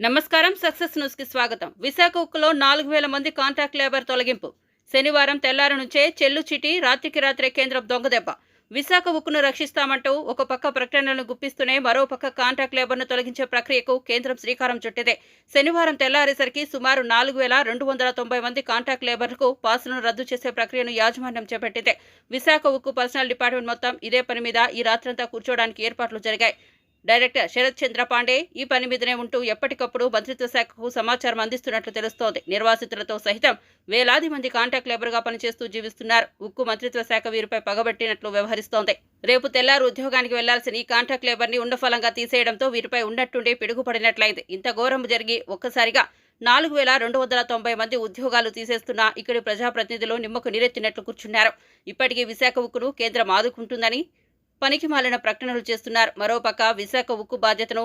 నమస్కారం సక్సెస్ న్యూస్కి స్వాగతం. విశాఖ ఉక్కులో నాలుగు వేల మంది కాంట్రాక్ట్ లేబర్ తొలగింపు. శనివారం తెల్లారి నుంచే చెల్లు చిటి రాత్రికి రాత్రే కేంద్రం దొంగదెబ్బ విశాఖ ఉక్కును రక్షిస్తామంటూ ఒక పక్క ప్రకటనలను గుప్పిస్తూనే మరో పక్క కాంట్రాక్ట్ లేబర్ను తొలగించే ప్రక్రియకు కేంద్రం శ్రీకారం చుట్టింది. శనివారం తెల్లారేసరికి సుమారు నాలుగు వేల రెండు వందల తొంభై మంది కాంట్రాక్ట్ లేబర్లకు పాసులను రద్దు చేసే ప్రక్రియను యాజమాన్యం చేపట్టింది. విశాఖ ఉక్కు పర్సనల్ డిపార్ట్మెంట్ మొత్తం ఇదే పని మీద ఈ రాత్రంతా కూర్చోవడానికి ఏర్పాట్లు జరిగాయి. డైరెక్టర్ శరత్ చంద్ర పాండే ఈ పని మీదనే ఉంటూ ఎప్పటికప్పుడు మంత్రిత్వ శాఖకు సమాచారం అందిస్తున్నట్లు తెలుస్తోంది. నిర్వాసితులతో సహితం వేలాది మంది కాంట్రాక్ట్ లేబర్గా పనిచేస్తూ జీవిస్తున్నారు. ఉక్కు మంత్రిత్వ శాఖ వీరిపై పగబట్టినట్లు వ్యవహరిస్తోంది. రేపు తెల్లారు ఉద్యోగానికి వెళ్ళాల్సిన ఈ కాంట్రాక్ట్ లేబర్ని ఉండఫలంగా తీసేయడంతో వీరిపై ఉన్నట్టుండి పిడుగుపడినట్లయింది. ఇంత ఘోరం జరిగి ఒక్కసారిగా నాలుగు వేల రెండు వందల తొంభై మంది ఉద్యోగాలు తీసేస్తున్న ఇక్కడి ప్రజాప్రతినిధులు నిమ్మకు నీరెత్తినట్లు కూర్చున్నారు. ఇప్పటికీ విశాఖ ఉక్కును కేంద్రం ఆదుకుంటుందని పనికి మాలిన ప్రకటనలు చేస్తున్నారు. మరోపక్క విశాఖ ఉక్కు బాధ్యతను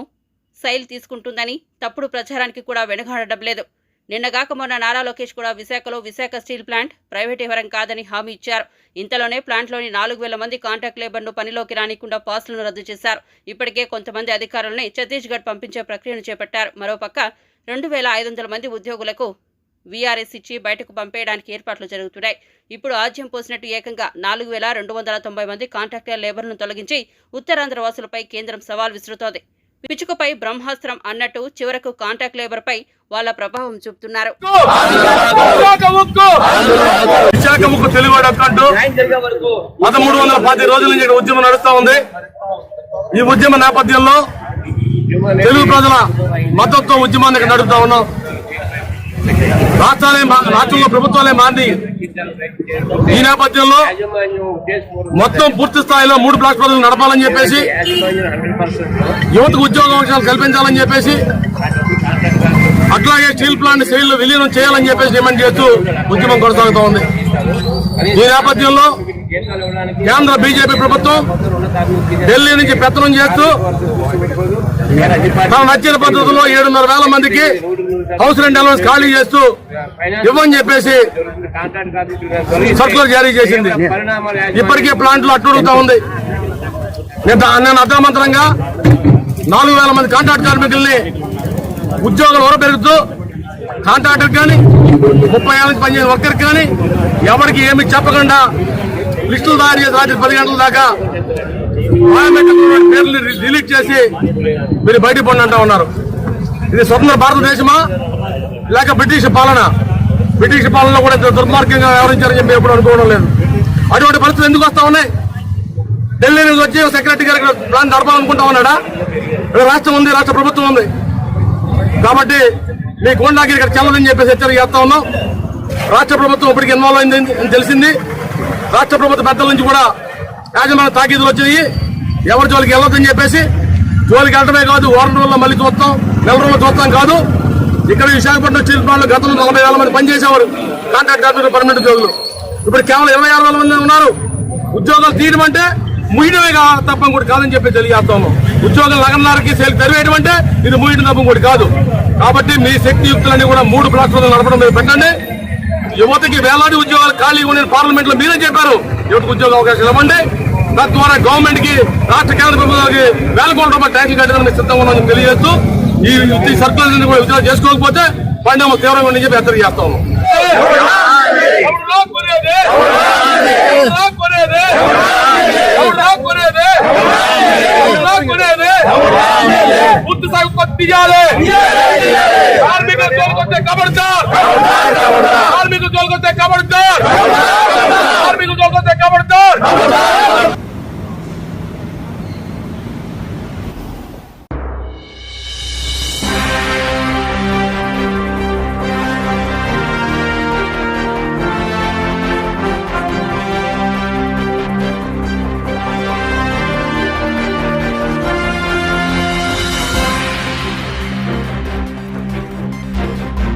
సైల్ తీసుకుంటుందని తప్పుడు ప్రచారానికి కూడా వెనుగాడడం లేదు నిన్నగాక మొన్న నారా లోకేష్ కూడా విశాఖలో విశాఖ స్టీల్ ప్లాంట్ ప్రైవేటీవరం కాదని హామీ ఇచ్చారు. ఇంతలోనే ప్లాంట్లోని నాలుగు వేల మంది కాంట్రాక్ట్ లేబర్ను పనిలోకి రానికుండా పాస్లను రద్దు చేశారు. ఇప్పటికే కొంతమంది అధికారులని ఛత్తీస్గఢ్ పంపించే ప్రక్రియను చేపట్టారు. మరోపక్క రెండు వేల ఐదు వందల మంది ఉద్యోగులకు వీఆర్ఎస్ ఇచ్చి బయటకు పంపేయడానికి ఏర్పాట్లు జరుగుతున్నాయి. ఇప్పుడు ఆజ్యం పోసినట్టు ఏకంగా నాలుగు వేల రెండు వందల తొంభై మంది కాంట్రాక్టర్ లేబర్లను తొలగించి ఉత్తరాంధ్ర వాసులపై కేంద్రం సవాల్ విసురుతోంది. పిచుకపై బ్రహ్మాస్త్రం అన్నట్టు చివరకు కాంట్రాక్ట్ లేబర్పై వాళ్ళ ప్రభావం చూపుతున్నారు. పదమూడు వందల పది రోజుల నుంచి ఉద్యమం నడుస్తా ఉంది. ఈ ఉద్యమ నేపథ్యంలో తెలుగు ప్రజల మద్దతు ఉద్యమాన్ని నడుపుతా ఉన్నాం. రాష్ట్రాలే మా- రాష్ట్రంలో ప్రభుత్వాలే మాంది ఈ నేపథ్యంలో మొత్తం పూర్తి స్థాయిలో మూడు బ్లాక్ నడపాలని చెప్పేసి యువతకు ఉద్యోగ అవకాశాలు కల్పించాలని చెప్పేసి అట్లాగే స్టీల్ ప్లాంట్ సెయిల్ విలీనం చేయాలని చెప్పేసి డిమాండ్ చేస్తూ ఉద్యమం కొనసాగుతూ ఉంది. ఈ నేపథ్యంలో కేంద్ర బీజేపీ ప్రభుత్వం ఢిల్లీ నుంచి పెత్తనం చేస్తూ తమ నచ్చిన పద్ధతిలో ఏడున్నర వేల మందికి హౌస్ రెంట్ అలవెన్స్ ఖాళీ చేస్తూ ఇవ్వని చెప్పేసి సర్కులర్ జారీ చేసింది. ఇప్పటికే ప్లాంట్లు అట్టుడుగుతా ఉంది. నేను అర్ధమంతరంగా నాలుగు వేల మంది కాంట్రాక్ట్ కార్మికుల్ని ఉద్యోగాలు వర పెరుగుతూ కాంట్రాక్టర్ కానీ ముప్పై ఏళ్ళ నుంచి పనిచేసే వర్కర్ కానీ ఎవరికి ఏమి చెప్పకుండా లిస్టులు తయారు చేసి రాత్రి పది గంటల దాకా పేర్లు డిలీట్ చేసి మీరు బయటికి పండి అంటా ఉన్నారు. ఇది స్వతంత్ర భారతదేశమా? లేక బ్రిటిష్ పాలన? బ్రిటిష్ పాలన కూడా దుర్మార్గంగా వ్యవహరించారని చెప్పి ఎప్పుడు అనుకోవడం లేదు. అటువంటి పరిస్థితులు ఎందుకు వస్తా ఉన్నాయి? ఢిల్లీ నుంచి వచ్చి సెక్రటరీ గారు ఇక్కడ ప్లాన్ నడపాలనుకుంటా ఉన్నాడా? ఇక్కడ రాష్ట్రం ఉంది రాష్ట్ర ప్రభుత్వం ఉంది. కాబట్టి మీ గోండాకి ఇక్కడ చెల్లదని చెప్పేసి హెచ్చరిక చేస్తా ఉన్నాం. రాష్ట్ర ప్రభుత్వం ఇప్పటికి ఇన్వాల్వ్ అయింది అని తెలిసింది. రాష్ట్ర ప్రభుత్వ పెద్దల నుంచి కూడా యాజమాన్య తాకీదులు వచ్చినాయి. ఎవరి జోలికి వెళ్ళొద్దని చెప్పేసి జోలికి వెళ్ళడమే కాదు వారం రోజుల్లో మళ్ళీ చూస్తాం నెల రోజులు చూస్తాం కాదు. ఇక్కడ విశాఖపట్నం స్టీల్ ప్లాంట్ గతంలో నలభై వేల మంది పనిచేసేవారు కాంట్రాక్ట్ కార్మికులు పర్మనెంట్ ఉద్యోగులు. ఇప్పుడు కేవలం ఇరవై ఆరు వేల మంది ఉన్నారు. ఉద్యోగాలు తీయడం అంటే ముయ్యడమే కా తప్పం కూడా కాదని చెప్పి తెలియజేస్తాము. ఉన్నాం ఉద్యోగం లగన్నారకి సేల్ తెరవేయడం అంటే ఇది ముయ్యడం తప్పం కూడా కాదు. కాబట్టి మీ శక్తియుక్తులన్నీ కూడా మూడు ప్లాట్ఫామ్లు నడపడం మీరు పెట్టండి. యువతకి వేలాది ఉద్యోగాలు ఖాళీ ఉన్న పార్లమెంట్లో మీరే చెప్పారు. యువతకు ఉద్యోగ అవకాశాలు ఇవ్వండి. తద్వారా గవర్నమెంట్కి రాష్ట్ర కేంద్ర ప్రభుత్వానికి వేల కోట్ల రూపాయలు ట్యాక్స్ కట్టడానికి సిద్ధంగా ఉన్నామని తెలియజేస్తూ ఈ ఈ సర్కులర్ కూడా ఉద్యోగం చేసుకోకపోతే పరిణామం తీవ్రంగా ఉందని చెప్పి హెచ్చరిక చేస్తా ఉన్నాం. బుద్ధి సాగు పత్తి కార్మికుల తోలుకొస్తే కబడతార్ కార్మికుల తోలుకొస్తే కబడతార్ కార్మికుల తోలుకొస్తే కబడతార్